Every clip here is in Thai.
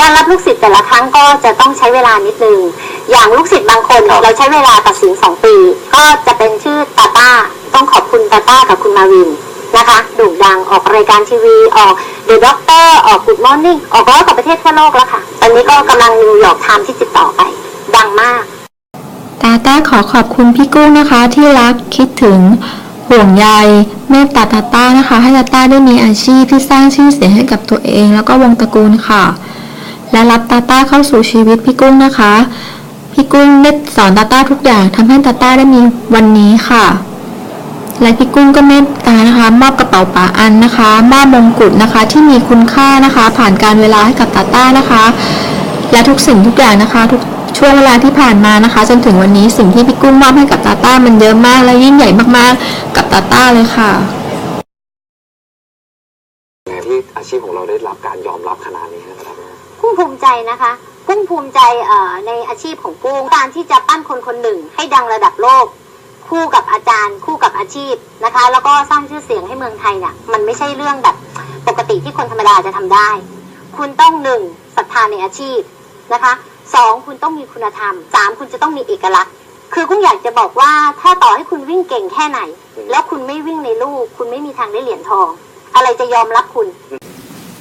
การรับลูกศิษย์แต่ละครั้งก็จะต้องใช้เวลานิดนึง อย่างลูกศิษย์บางคนเนี่ยเราใช้เวลาตัดสินสองปี ก็จะเป็นชื่อตาต้า ต้องขอบคุณตาต้ากับคุณมาวินนะคะโด่งดังออกรายการทีวี ออกเดอะด็อกเตอร์ออก Good Morning ออกร้อยกว่าประเทศทั่วโลกแล้วค่ะ ตอนนี้ก็กำลังนิวยอร์กไทม์ที่ติดต่อไป ดังมาก ตาต้าขอขอบคุณพี่กุ้งนะคะ ที่รักคิดถึงห่วงใยเมตตาตาต้านะคะ ให้ตาต้าได้มีอาชีพที่สร้างชื่อเสียงให้กับตัวเอง แล้วก็วงตระกูลค่ะ และรับตาต้าเข้าสู่ชีวิตพี่กุ้งนะคะ พี่กุ้งได้สอนตาต้าทุกอย่างทำให้ตาต้าได้มีวันนี้ค่ะ และพี่กุ้งก็เมตตานะคะ มอบกระเป๋าป๋าอันนะคะมอบมงกุฎนะคะ ที่มีคุณค่านะคะ ผ่านการเวลาให้กับตาต้านะคะ และทุกสิ่งทุกอย่างนะคะ ทุกช่วงเวลาที่ผ่านมานะคะ จนถึงวันนี้สิ่งที่พี่กุ้งมอบให้กับตาต้ามันเยอะมากและยิ่งใหญ่มากๆ กับตาต้าเลยค่ะไงที่อาชีพของเราได้รับการยอมรับขนาดนี้นะครับ งภูมิใจนะคะกุ้งภูมิใจในอาชีพของกุ้งการที่จะปั้นคนคนหนึ่งให้ดังระดับโลก คู่กับอาจารย์ คู่กับอาชีพนะคะ แล้วก็สร้างชื่อเสียงให้เมืองไทยเนี่ยมันไม่ใช่เรื่องแบบปกติที่คนธรรมดาจะทำได้ คุณต้องหนึ่งศรัทธาในอาชีพนะคะสองคุณต้องมีคุณธรรมสามคุณจะต้องมีเอกลักษณ์ คือกุ้งอยากจะบอกว่าถ้าต่อให้คุณวิ่งเก่งแค่ไหน แล้วคุณไม่วิ่งในลูก คุณไม่มีทางได้เหรียญทอง อะไรจะยอมรับคุณ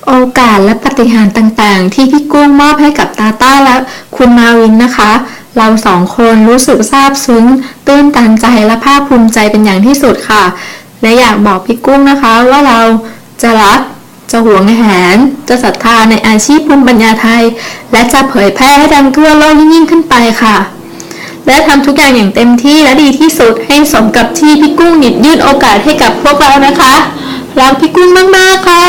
โอกาสและปฏิหารต่างๆ ที่พี่กุ้งมอบให้กับตาต้าและคุณมาวินนะคะ เราสองคนรู้สึกซาบซึ้ง ตื้นตันใจและภาคภูมิใจเป็นอย่างที่สุดค่ะ และอยากบอกพี่กุ้งนะคะว่าเราจะรัก จะหวงแหน จะศรัทธาในอาชีพภูมิปัญญาไทย และจะเผยแพร่ให้ดังทั่วโลกยิ่งขึ้นไปค่ะ และทำทุกอย่างอย่างเต็มที่และดีที่สุดให้สมกับที่พี่กุ้งหยิบยื่นโอกาสให้กับพวกเรานะคะ รักพี่กุ้งมากๆค่ะ